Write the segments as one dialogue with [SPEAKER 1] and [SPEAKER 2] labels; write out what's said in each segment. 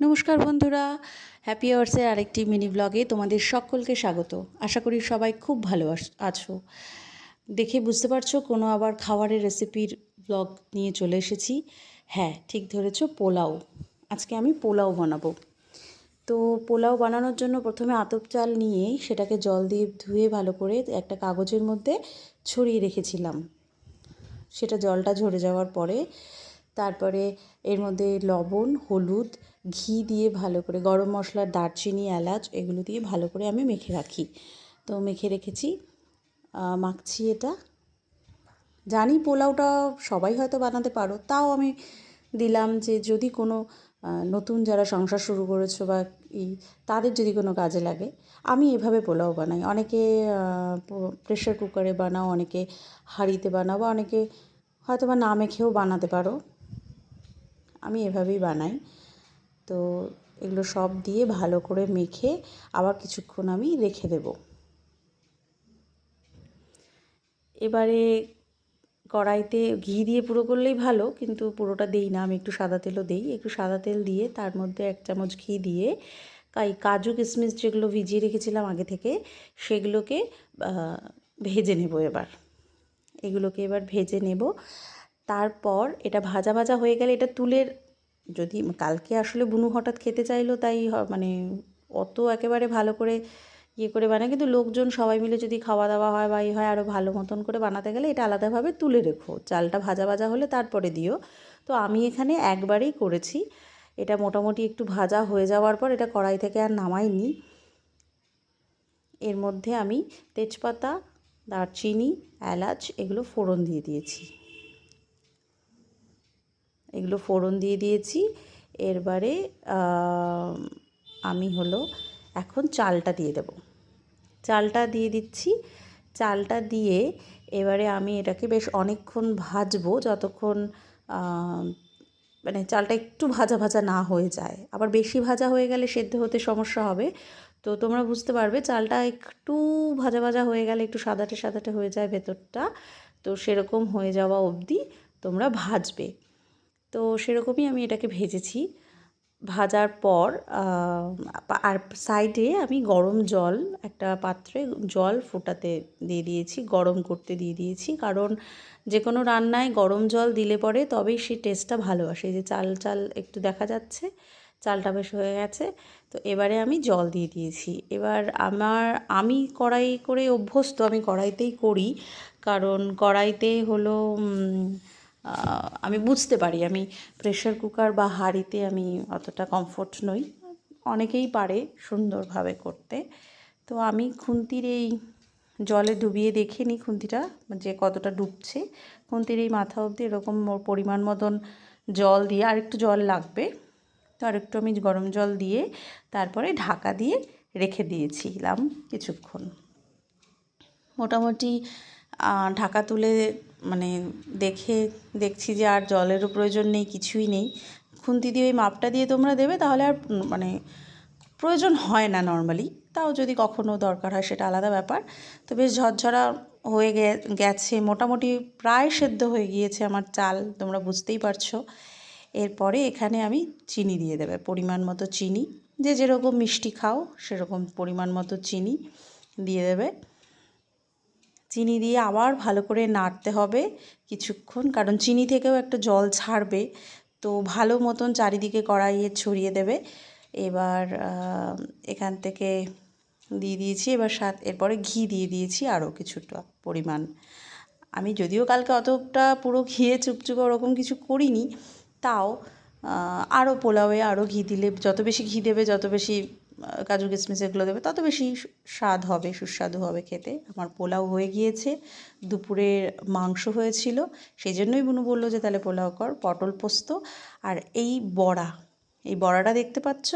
[SPEAKER 1] নমস্কার বন্ধুরা হ্যাপি আওয়ার্সের আরেকটি মিনি ব্লগে তোমাদের সকলকে স্বাগত। আশা করি সবাই খুব ভালো আছো দেখে বুঝতে পারছ কোনো আবার খাবারের রেসিপির ব্লগ নিয়ে চলে এসেছি। হ্যাঁ ঠিক ধরেছো, পোলাও। আজকে আমি পোলাও বানাবো। তো পোলাও বানানোর জন্য প্রথমে আতপ চাল নিয়ে সেটাকে জল দিয়ে ধুয়ে ভালো করে একটা কাগজের মধ্যে ছড়িয়ে রেখেছিলাম। সেটা জলটা ঝরে যাওয়ার পরে তারপরে এর মধ্যে লবণ, হলুদ, ঘি দিয়ে ভালো করে, গরম মশলা, দারচিনি, এলাচ, এগুলো দিয়ে ভালো করে আমি মেখে রাখি। তো মেখে রেখেছি। মাখছি এটা। জানি পোলাওটা সবাই হয়তো বানাতে পারো, তাও আমি দিলাম যে যদি কোনো নতুন যারা সংসার শুরু করেছ বা ই, তাদের যদি কোনো কাজে লাগে, আমি এভাবে পোলাও বানাই। অনেকে প্রেশার কুকারে বানাও, অনেকে হাঁড়িতে বানাও বা অনেকে হয়তো বা না মেখেও বানাতে পারো। আমি এভাবেই বানাই। তো এগুলো সব দিয়ে ভালো করে মেখে আবার কিছুক্ষণ আমি রেখে দেবো। এবারে কড়াইতে ঘি দিয়ে পুরো করলেই ভালো, কিন্তু পুরোটা দেই না, আমি একটু সাদা তেলও দিই। একটু সাদা তেল দিয়ে তার মধ্যে এক চামচ ঘি দিয়ে কাই কাজু কিশমিশ যেগুলো ভিজিয়ে রেখেছিলাম আগে থেকে, সেগুলোকে ভেজে নেব এবার। এগুলোকে এবার ভেজে নেব। তারপর এটা ভাজা ভাজা হয়ে গেলে এটা তুলে যদি কালকে আসলে বুনু হঠাৎ খেতে চাইলো তাই মানে অত একেবারে ভালো করে ইয়ে করে বানায়, কিন্তু লোকজন সবাই মিলে যদি খাওয়া দাওয়া হয় বা ইয়ে হয় আরও ভালো মতন করে বানাতে গেলে এটা আলাদাভাবে তুলে রেখো। চালটা ভাজা ভাজা হলে তারপরে দিও। তো আমি এখানে একবারেই করেছি। এটা মোটামুটি একটু ভাজা হয়ে যাওয়ার পর এটা কড়াই থেকে আর নামাইনি। এর মধ্যে আমি তেজপাতা, দারচিনি, এলাচ এগুলো ফোড়ন দিয়ে দিয়েছি। এগুলো ফোড়ন দিয়ে দিয়েছি। এরবারে আমি হলো এখন চালটা দিয়ে দেব। চালটা দিয়ে দিচ্ছি। চালটা দিয়ে এবারে আমি এটাকে বেশ অনেকক্ষণ ভাজবো যতক্ষণ মানে চালটা একটু ভাজা ভাজা না হয়ে যায়। আবার বেশি ভাজা হয়ে গেলে সেদ্ধ হতে সমস্যা হবে। তো তোমরা বুঝতে পারবে, চালটা একটু ভাজা ভাজা হয়ে গেলে একটু সাদাটে সাদাটে হয়ে যায় ভেতরটা। তো সেরকম হয়ে যাওয়া অবধি তোমরা ভাজবে। তো সেরকমই আমি এটাকে ভেজেছি। ভাজার পর আর সাইডে আমি গরম জল, একটা পাত্রে জল ফোটাতে দিয়ে দিয়েছি, গরম করতে দিয়ে দিয়েছি। কারণ যে কোনো রান্নায় গরম জল দিলে পরে তবেই সেই টেস্টটা ভালো আসে। যে চাল চাল একটু দেখা যাচ্ছে, চালটা বেশ হয়ে গেছে, তো এবারে আমি জল দিয়ে দিয়েছি। এবার আমার, আমি কড়াই করে অভ্যস্ত, আমি কড়াইতেই করি। কারণ কড়াইতে হলো আমি বুঝতে পারি। আমি প্রেশার কুকার বা হাঁড়িতে আমি অতটা কমফোর্ট নই। অনেকেই পারে সুন্দরভাবে করতে। তো আমি খুন্তির এই জলে ডুবিয়ে দেখে নিই খুন্তিটা, যে কতটা ডুবছে। খুন্তির এই মাথা অবধি এরকম মোর পরিমাণ মতন জল দিয়ে আর একটু জল লাগবে। তো আর একটু আমি গরম জল দিয়ে তারপরে ঢাকা দিয়ে রেখে দিয়েছিলাম কিছুক্ষণ। মোটামুটি ঢাকা তুলে মানে দেখে দেখছি যে আর জলেরও প্রয়োজন নেই, কিছুই নেই। খুন্তি দিয়ে ওই মাপটা দিয়ে তোমরা দেবে, তাহলে আর মানে প্রয়োজন হয় না নর্মালি তাও যদি কখনও দরকার হয় সেটা আলাদা ব্যাপার। তো বেশ ঝরঝরা হয়ে গেছে, মোটামুটি প্রায় সেদ্ধ হয়ে গিয়েছে আমার চাল, তোমরা বুঝতেই পারছ। এরপরে এখানে আমি চিনি দিয়ে দেবে, পরিমাণ মতো চিনি। যে যেরকম মিষ্টি খাও, সেরকম পরিমাণ মতো চিনি দিয়ে দেবে। চিনি দিয়ে আবার ভালো করে নাড়তে হবে কিছুক্ষণ, কারণ চিনি থেকেও একটা জল ছাড়বে। তো ভালো মতন চারিদিকে কড়াইয়ে ছড়িয়ে দেবে। এবার এখান থেকে দিয়ে দিয়েছি, এবার সাথ এরপরে ঘি দিয়ে দিয়েছি আরও কিছুটা পরিমাণ। আমি যদিও কালকে অতটা পুরো ঘিয়ে চুপচুপে ওরকম কিছু করিনি, তাও আরও পোলাওয়ে আরও ঘি দিলে, যত বেশি ঘি দেবে, যত বেশি কাজু কিশমিশ এগুলো দেবে। তত বেশি স্বাদ হবে, সুস্বাদু হবে খেতে। আমার পোলাও হয়ে গিয়েছে। দুপুরের মাংস হয়েছিল। সেই জন্যই বুনু বলল যে, তাহলে পোলাও কর, পটল পোস্ত আর এই বড়া। এই বড়াটা দেখতে পাচ্ছ?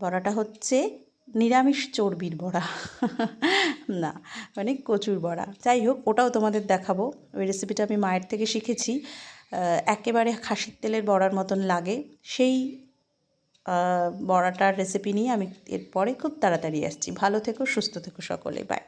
[SPEAKER 1] বড়াটা হচ্ছে নিরামিষ চর্বির বড়া। না মানে কচুর বড়া। যাই হোক, ওটাও তোমাদের দেখাবো। ওই রেসিপিটা আমি মায়ের থেকে শিখেছি। একেবারে খাসির তেলের বড়ার মতন লাগে। সেই বড়াটার রেসিপি নিয়ে আমি এরপরে খুব তাড়াতাড়ি আসছি। ভালো থেকো সুস্থ থেকো সকলে বাই